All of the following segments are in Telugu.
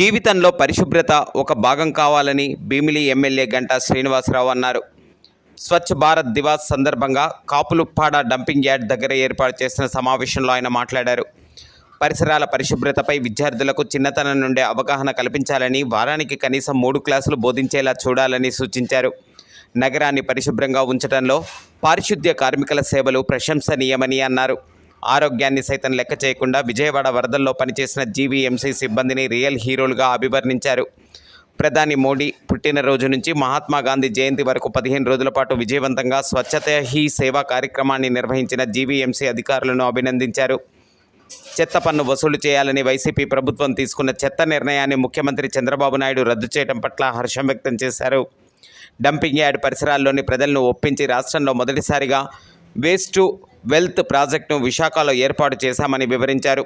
జీవితంలో పరిశుభ్రత ఒక భాగం కావాలని భీమిలి ఎమ్మెల్యే గంటా శ్రీనివాసరావు అన్నారు. స్వచ్ఛ భారత్ దివాస్ సందర్భంగా కాపులుప్పాడ డంపింగ్ యార్డ్ దగ్గర ఏర్పాటు చేసిన సమావేశంలో ఆయన మాట్లాడారు. పరిసరాల పరిశుభ్రతపై విద్యార్థులకు చిన్నతనం నుండే అవగాహన కల్పించాలని వారానికి కనీసం మూడు క్లాసులు బోధించేలా చూడాలని సూచించారు. నగరాన్ని పరిశుభ్రంగా ఉంచడంలో పారిశుద్ధ్య కార్మికుల సేవలు ప్రశంసనీయమని అన్నారు. ఆరోగ్యాన్ని సైతం లెక్క చేయకుండా విజయవాడ వరదల్లో పనిచేసిన జీవీఎంసీ సిబ్బందిని రియల్ హీరోలుగా అభివర్ణించారు. ప్రధాని మోడీ పుట్టినరోజు నుంచి మహాత్మా గాంధీ జయంతి వరకు పదిహేను రోజుల పాటు విజయవంతంగా స్వచ్ఛత హీ సేవా కార్యక్రమాన్ని నిర్వహించిన జీవీఎంసీ అధికారులను అభినందించారు. చెత్త పన్ను వసూలు చేయాలని వైసీపీ ప్రభుత్వం తీసుకున్న చెత్త నిర్ణయాన్ని ముఖ్యమంత్రి చంద్రబాబు నాయుడు రద్దు చేయడం పట్ల హర్షం వ్యక్తం చేశారు. డంపింగ్ యార్డ్ పరిసరాల్లోని ప్రజలను ఒప్పించి రాష్ట్రంలో మొదటిసారిగా వేస్ట్ టు వెల్త్ ప్రాజెక్టును విశాఖలో ఏర్పాటు చేశామని వివరించారు.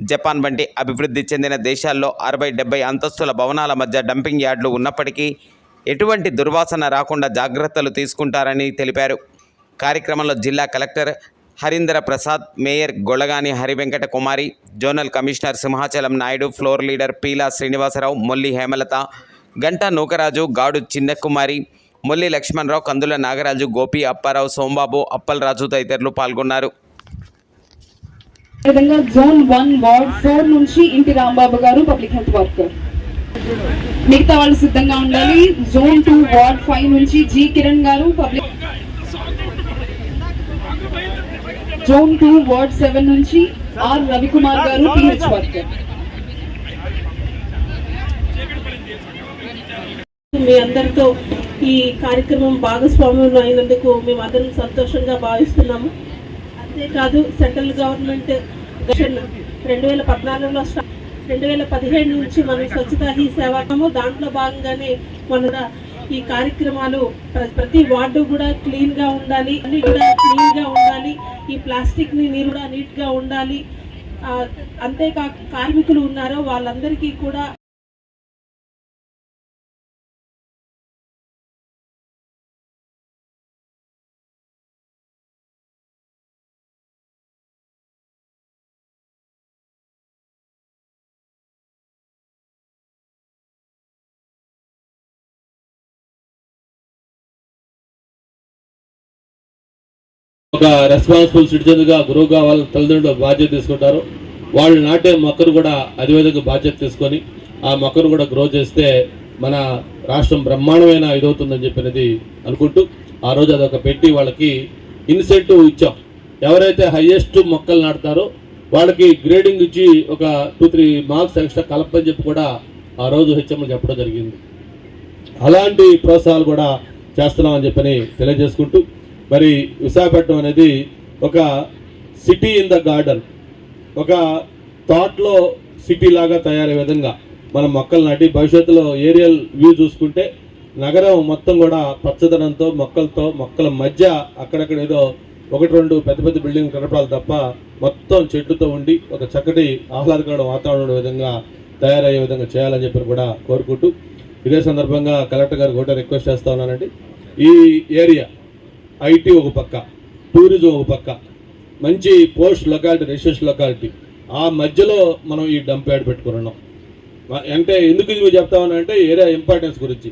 జపాన్ వంటి అభివృద్ధి చెందిన దేశాల్లో అరవై డెబ్బై అంతస్తుల భవనాల మధ్య డంపింగ్ యార్డులు ఉన్నప్పటికీ ఎటువంటి దుర్వాసన రాకుండా జాగ్రత్తలు తీసుకుంటారని తెలిపారు. కార్యక్రమంలో జిల్లా collector Harindra Prasad mayor Golagani Harivenkata Kumari zonal commissioner Simhachalam Naidu floor leader Peela Srinivasarao Molli Hemalatha Ganta Nookaraju గాడు చిన్నకుమారి మొల్లి లక్ష్మణరావు కందుల నాగరాజు గోపి అప్పారావు సోంబాబు అప్పలరాజు తదితరులు పాల్గొన్నారు. విధంగా జోన్ వన్ వార్డ్ ఫోర్ నుంచి ఇంటి రాంబాబు గారు పబ్లిక్ హెల్త్ వర్కర్. మిగతా వాళ్ళు సిద్ధంగా ఉండాలి. జోన్ టూ వార్డ్ ఫైవ్ నుంచి G Kiran garu public zone two ward seven నుంచి R Ravikumar garu PH worker. మీ అందరితో ఈ కార్యక్రమం భాగస్వామ్యం అయినందుకు మేము అందరం సంతోషంగా భావిస్తున్నాము. అంతేకాదు సెంట్రల్ గవర్నమెంట్ రెండు వేల పద్నాలుగులో రెండు వేల పదిహేడు నుంచి మనం స్వచ్ఛతా హీ సేవాము దాంట్లో భాగంగానే మన ఈ కార్యక్రమాలు ప్రతి వార్డు కూడా క్లీన్గా ఉండాలి అన్ని కూడా క్లీన్గా ఉండాలి ఈ ప్లాస్టిక్ని నీరు కూడా నీట్గా ఉండాలి అంతేకాక కార్మికులు ఉన్నారో వాళ్ళందరికీ కూడా ఒక రెస్పాన్సిబుల్ సిటిజన్గా గురువుగా వాళ్ళ తల్లిదండ్రులు బాధ్యత తీసుకుంటారు. వాళ్ళు నాటే మొక్కను కూడా అదేవిధంగా బాధ్యత తీసుకొని ఆ మొక్కను కూడా గ్రో చేస్తే మన రాష్ట్రం బ్రహ్మాండమైన ఇదవుతుందని చెప్పినది అనుకుంటూ ఆ రోజు అదొక పెట్టి వాళ్ళకి ఇన్సెంటివ్ ఇచ్చాం. ఎవరైతే హైయెస్ట్ మొక్కలు నాటుతారో వాళ్ళకి గ్రేడింగ్ ఇచ్చి ఒక టూ త్రీ మార్క్స్ ఎక్స్ట్రా కలపని చెప్పి కూడా ఆ రోజు హెచ్ఎం చెప్పడం జరిగింది. అలాంటి ప్రోత్సాహాలు కూడా చేస్తున్నామని చెప్పని తెలియజేసుకుంటూ మరి విశాఖపట్నం అనేది ఒక సిటీ ఇన్ ద గార్డెన్. ఒక థాట్లో సిటీ లాగా తయారయ్యే విధంగా మనం మొక్కలు నాటి భవిష్యత్తులో ఏరియల్ వ్యూ చూసుకుంటే నగరం మొత్తం కూడా పచ్చదనంతో మొక్కలతో మొక్కల మధ్య అక్కడక్కడ ఏదో ఒకటి రెండు పెద్ద పెద్ద బిల్డింగ్ కనపడాలి తప్ప మొత్తం చెట్టుతో ఉండి ఒక చక్కటి ఆహ్లాదకరమైన వాతావరణం విధంగా తయారయ్యే విధంగా చేయాలని చెప్పి కూడా కోరుకుంటూ ఇదే సందర్భంగా కలెక్టర్ గారు కూడా రిక్వెస్ట్ చేస్తా ఉన్నానండి ఈ ఏరియా ఐటీ ఒక పక్క టూరిజం ఒక పక్క మంచి పోస్ట్ లొకాలిటీ రెసిడెన్షియల్ లొకాలిటీ. ఆ మధ్యలో మనం ఈ డంప్ యాడ్ పెట్టుకున్నాం అంటే ఎందుకు ఇది మీరు అంటే ఏరియా ఇంపార్టెన్స్ గురించి.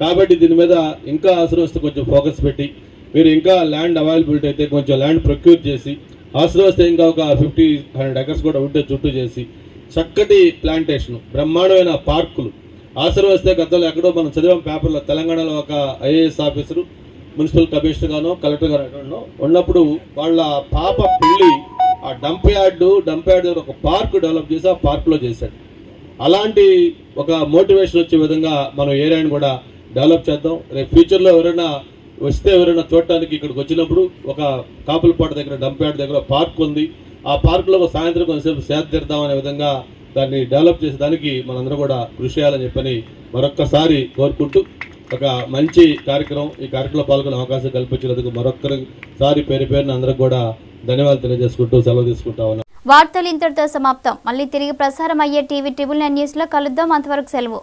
కాబట్టి దీని మీద ఇంకా ఆశ్రవస్తే వస్తే కొంచెం ఫోకస్ పెట్టి మీరు ఇంకా ల్యాండ్ అవైలబిలిటీ అయితే కొంచెం ల్యాండ్ ప్రొక్యూర్ చేసి అవసరం వస్తే ఇంకా ఒక ఫిఫ్టీ హండ్రెడ్ ఎకర్స్ కూడా ఉంటే చుట్టూ చేసి చక్కటి ప్లాంటేషన్ బ్రహ్మాండమైన పార్కులు. అవసరం వస్తే గతంలో ఎక్కడో మనం చదివాం పేపర్లో తెలంగాణలో ఒక ఐఏఎస్ ఆఫీసరు మున్సిపల్ కమిషనర్ గానో కలెక్టర్ గారు ఉన్నప్పుడు వాళ్ళ పాప పెళ్ళి ఆ డంప్ యార్డ్ డంప్ యార్డ్ దగ్గర ఒక పార్క్ డెవలప్ చేసి ఆ పార్క్లో చేశాడు. అలాంటి ఒక మోటివేషన్ వచ్చే విధంగా మనం ఏరియాని కూడా డెవలప్ చేద్దాం. రేపు ఫ్యూచర్లో ఎవరైనా వస్తే ఎవరైనా చూడటానికి ఇక్కడికి వచ్చినప్పుడు ఒక కాపులపాట దగ్గర డంప్ యార్డ్ దగ్గర పార్క్ ఉంది. ఆ పార్కులో ఒక సాయంత్రం కొంతసేపు సేద తీరుదాం అనే విధంగా దాన్ని డెవలప్ చేసేదానికి మనందరం కూడా కృషి చేయాలని చెప్పని మరొక్కసారి కోరుకుంటూ ఒక మంచి కార్యక్రమం ఈ కార్యక్రమంలో పాల్గొనే అవకాశం కల్పించినందుకు మరొక్కసారి పేరు పేరున అందరికి కూడా ధన్యవాదాలు తెలియజేసుకుంటూ సెలవు తీసుకుంటా ఉన్నాం వార్తలు ఇంతటితో సమాప్తం. మళ్ళీ తిరిగి ప్రసారం అయ్యే టీవీ ట్రిబుల్ నైన్ న్యూస్లో కలుద్దాం. అంతవరకు సెలవు.